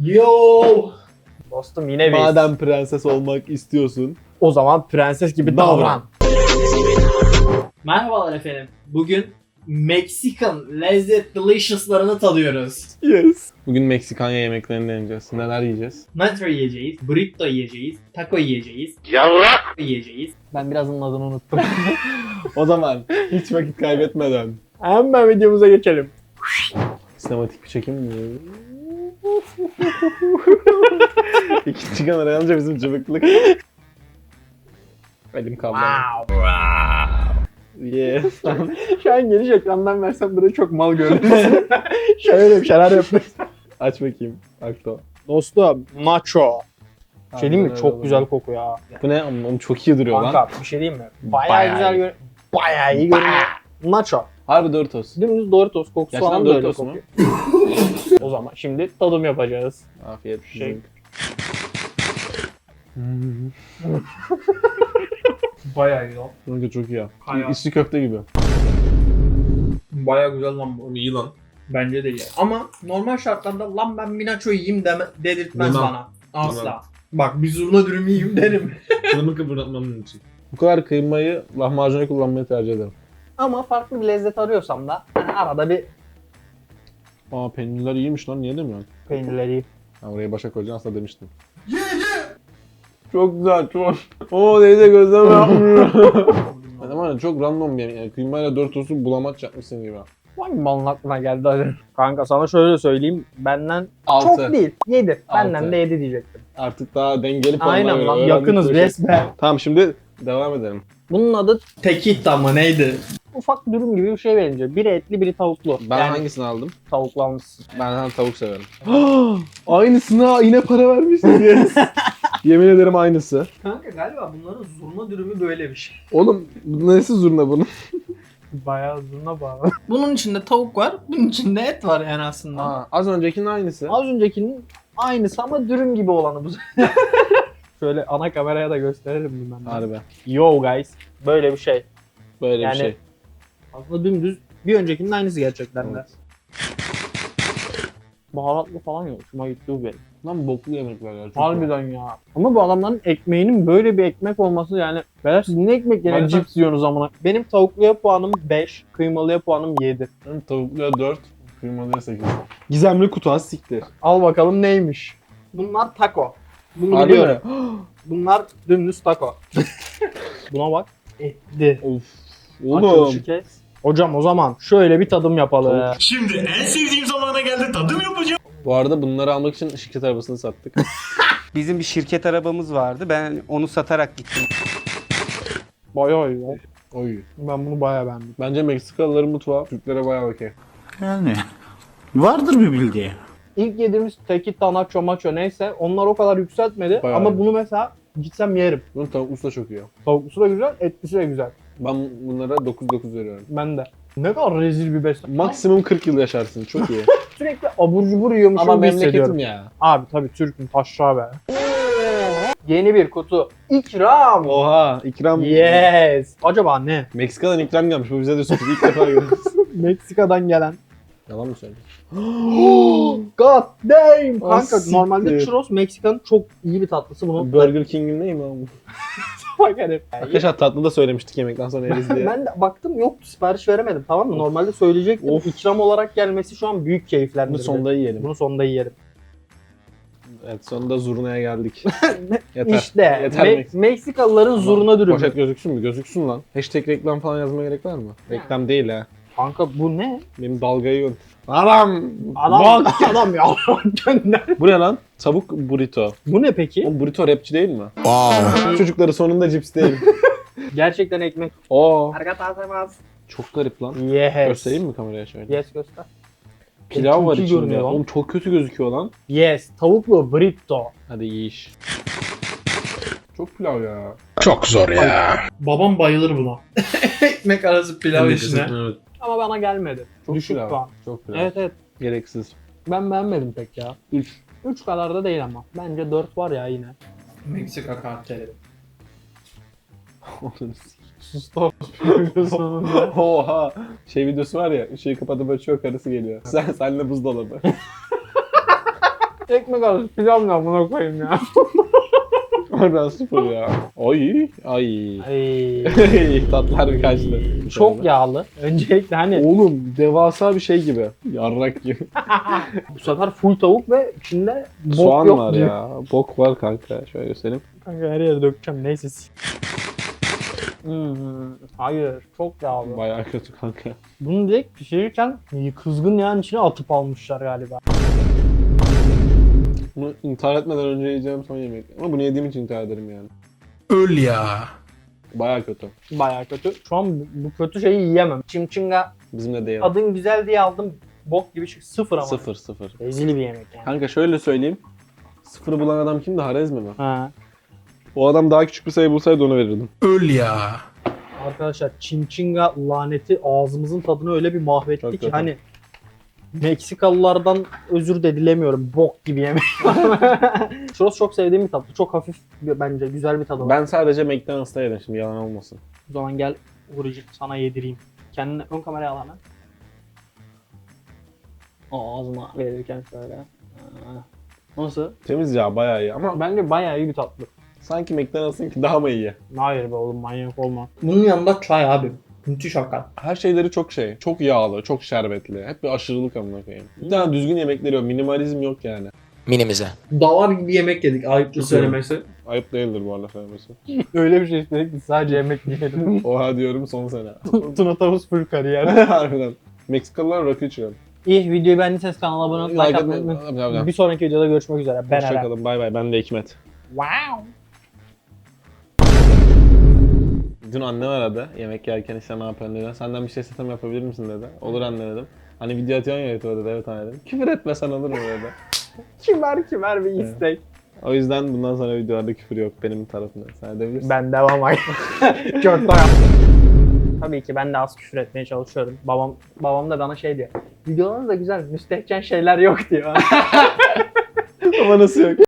Yo! Dostum yine biz. Madem prenses olmak istiyorsun. O zaman prenses gibi Davran. davran. Merhabalar efendim. Bugün Mexican lezzet delicious'larını tadıyoruz. Yes. Bugün Meksikanya yemeklerini deneyeceğiz. Neler yiyeceğiz? Nacho yiyeceğiz, burrito yiyeceğiz, taco yiyeceğiz, yavrak yiyeceğiz. Ben biraz onun adını unuttum. O zaman hiç vakit kaybetmeden Hemen videomuza geçelim. sinematik bir çekim mi? İkinci kamera yanınca bizim cıvıklık. Elim kalmadı. Yes. Şu an geniş ekrandan versem böyle çok mal görünürsün. Şöyle bir şeyler yapıyoruz. Aç bakayım. Akto. Dostum, nacho. Bir şey diyeyim mi? Çok güzel kokuyor ha. Bu ne? Oğlum çok iyi duruyor lan. Kanka bir şey diyeyim mi? Bayağı, Bayağı güzel iyi. görünüyor. Bayağı iyi görünüyor. Nacho. Harbi Doritos. Dümdüz Doritos kokusu Gerçekten falan da öyle Doritos mu? kokuyor. O zaman şimdi tadım yapacağız. Afiyet Şey. olsun. Bayağı iyi o. Kanka çok iyi ya. Kaya. İçli köfte gibi. Bayağı güzel lan bu. İyi lan. Bence de iyi. Ama normal şartlarda lan ben bir nacho yiyeyim deme, dedirtmez Demem. bana. Asla. Bak bir zurna dürüm yiyeyim derim. Kılımı kıpırdatmamın için. Bu kadar kıymayı lahmacuna kullanmayı tercih ederim. Ama farklı bir lezzet arıyorsam da hani arada bir Aa peynirler iyiymiş lan niye demiyorsun? peynirleri yiyeyim. Ha, oraya başa koyacaksın aslında demiştim. Çok güzel çok. Oo neyse gözlem yapmıyor. Ben var ya çok random bir. Yani kıymayla dört tostu bulamaç yapmışsın gibi. Hangi malın aklına geldi hadi. Kanka sana şöyle söyleyeyim. Benden Altı. çok değil. 7. Benden Altı. de 7 diyecektim. Artık daha dengeli puanlar Aynen veriyor. lan Öğrendik yakınız bu işi. resmen. Tamam şimdi devam edelim. Bunun adı Tekita mı neydi? Ufak dürüm gibi bir şey bence. Biri etli biri tavuklu. Ben yani hangisini aldım? tavuklu almışsın. Ben hem tavuk severim. Aynısına yine para vermişsin yes. Yemin ederim aynısı. Kanka galiba bunların zurna dürümü böyle bir şey. Oğlum bu nesi zurna bunun? Bayağı zurna bağlı. Bunun içinde tavuk var, bunun içinde et var yani aslında. Aa, az öncekinin aynısı. Az öncekinin aynısı ama dürüm gibi olanı bu. Şöyle ana kameraya da gösterelim ben. de. Harbi. Yo guys. Böyle bir şey. Böyle Yani- bir şey. Aslında dümdüz bir öncekinin aynısı gerçekten de. Evet. Baharatlı falan yok. Hoşuma gitti bu benim. Lan boklu yemekler ya. çok Harbiden ya. Ama bu adamların ekmeğinin böyle bir ekmek olması yani. Beyler siz ne ekmek yine Aynen. cips yiyorsunuz amına. Benim tavukluya puanım 5, kıymalıya puanım 7. iyi. Tavukluya 4, kıymalıya 8. Gizemli kutu az siktir. Al bakalım neymiş. Bunlar taco. Bunu Harbi biliyorum. mi? Bunlar dümdüz taco. Buna bak. Etli. Of. Oğlum. Hocam o zaman şöyle bir tadım yapalım. Şimdi en sevdiğim zamana geldi tadım yapacağım. Bu arada bunları almak için şirket arabasını sattık. Bizim bir şirket arabamız vardı. Ben onu satarak gittim. Bayağı iyi. ya. Oy. Ben bunu bayağı beğendim. Bence Meksikalıların mutfağı Türklere bayağı okey. Yani vardır bir bildiği. İlk yediğimiz tekita, nacho, macho neyse onlar o kadar yükseltmedi. Bayağı ama iyi. bunu mesela gitsem yerim. Bunun tavuklusu da çok iyi. Tavuklusu da güzel, etlisi de güzel. Ben bunlara 9-9 veriyorum. Ben de. Ne kadar rezil bir beslenme. Maksimum 40 yıl yaşarsın. Çok iyi. Sürekli abur cubur yiyormuşum Ama gibi hissediyorum. memleketim ya. Abi tabii Türk'üm taşra be. Yeni bir kutu. İkram. Oha ikram. Yes. Acaba ne? Meksika'dan ikram gelmiş. Bu bize de sürpriz. İlk defa görüyoruz. Meksika'dan gelen. Yalan mı söylüyorsun? God damn. Ah, Kanka siktir. normalde churros Meksika'nın çok iyi bir tatlısı. Bunu Burger King'in neyim abi? bak herif. Arkadaşlar tatlı da söylemiştik yemekten sonra yeriz diye. ben de baktım yoktu sipariş veremedim tamam mı? Normalde söyleyecektim. Of. İkram olarak gelmesi şu an büyük Bunu keyiflendirdi. sonda yiyelim. Bunu sonda yiyelim. Evet sonunda zurnaya geldik. Yeter. İşte Yeter Me- Meksika. Meksikalıların zurna dürümü. Poşet gözüksün mü? Gözüksün lan. Hashtag reklam falan yazmaya gerek var mı? Reklam değil ha. Kanka bu ne? Benim dalgayı gör. Adam! Adam, Bak! adam ya gönder. Bu ne lan? Tavuk burrito. Bu ne peki? O burrito rapçi değil mi? Çocukları sonunda cips değil. Gerçekten ekmek. Oo. Çok garip lan. Yes. Göstereyim mi kameraya şöyle? Yes göster. Pilav var içinde. görünüyor lan. Oğlum çok kötü gözüküyor lan. Yes. Tavuklu burrito. Hadi iyi iş. Çok pilav ya. Çok zor ya. Babam bayılır buna. ekmek arası pilav Evet. Ama bana gelmedi. Çok Düşük pilav. puan. Çok pilav. Evet evet. Gereksiz. Ben beğenmedim pek ya. 3. 3 kadar da değil ama. Bence 4 var ya yine. Meksika karteli. Stop. Oha. Şey videosu var ya, ışığı kapatıp açıyor karısı geliyor. Sen senle buzdolabı. Ekmek arası pilav ne amına koyayım ya. Oradan sıfır ya. Ay ay. Ay. Tatlar bir kaçtı. Çok yağlı. Öncelikle hani Oğlum devasa bir şey gibi. Yarrak gibi. bu sefer full tavuk ve içinde bok Soğan yok var diyor. ya. Bok var kanka. Şöyle göstereyim. Kanka her yere dökeceğim neyse. Hmm, hayır çok yağlı. Bayağı kötü kanka. Bunu direkt pişirirken kızgın yağın içine atıp almışlar galiba. Bunu intihar etmeden önce yiyeceğim son yemek. Ama bunu yediğim için intihar ederim yani. Öl ya. Bayağı kötü. Baya kötü. Şu an bu, bu kötü şeyi yiyemem. Çimçinga Bizimle değil. adın güzel diye aldım. Bok gibi çık sıfır ama. Sıfır sıfır. Rezil bir yemek yani. Kanka şöyle söyleyeyim. Sıfırı bulan adam kimdi? Harezmi mi? Ha. O adam daha küçük bir sayı bulsaydı onu verirdim. Öl ya. Arkadaşlar çimçinga laneti ağzımızın tadını öyle bir mahvetti Çok ki kötü. hani Meksikalılardan özür de dilemiyorum. Bok gibi yemek. Churros çok sevdiğim bir tatlı. Çok hafif bir- bence güzel bir tadı var. Ben sadece McDonald's'ta yedim şimdi yalan olmasın. O zaman gel Uğur'cum sana yedireyim. Kendini ön kameraya al hemen. Ağzına verirken şöyle. Nasıl? Temiz ya bayağı iyi ama Bence bayağı iyi bir tatlı. sanki McDonald's'ınki daha mı iyi? Hayır be oğlum manyak olma. Bunun yanında çay abi. Müthiş hakikaten. Her şeyleri çok şey. Çok yağlı, çok şerbetli. Hep bir aşırılık amına koyayım. Bir tane düzgün yemekleri yok. Minimalizm yok yani. minimize. Davar gibi yemek yedik ayıptır söylemesi. Ayıp değildir bu arada söylemesi. Öyle bir şey istedik ki sadece yemek yiyelim. Oha diyorum son sene. Tuna tavus full kariyer. Harbiden. Meksikalılar rakı içiyor. İyi videoyu beğendiyseniz kanala abone olup like atmayı unutmayın. Bir sonraki videoda görüşmek üzere. Ben Eren. Hoşçakalın. Bay bay. Ben de Hikmet. Wow. Dün annem aradı. Yemek yerken işte ne yapıyorsun dedi. Senden bir şey sistem yapabilir misin dedi. Olur anne dedim. Hani video atıyorsun ya YouTube'a dedi. Evet anne dedim. Küfür etmesen olur mu dedi. Kimer kimer bir istek. O yüzden bundan sonra videolarda küfür yok benim tarafımdan. Sen edebilirsin. Ben devam ay. Çok da Tabii ki ben de az küfür etmeye çalışıyorum. Babam babam da bana şey diyor. Videolarınız da güzel, müstehcen şeyler yok diyor. Ama nasıl yok?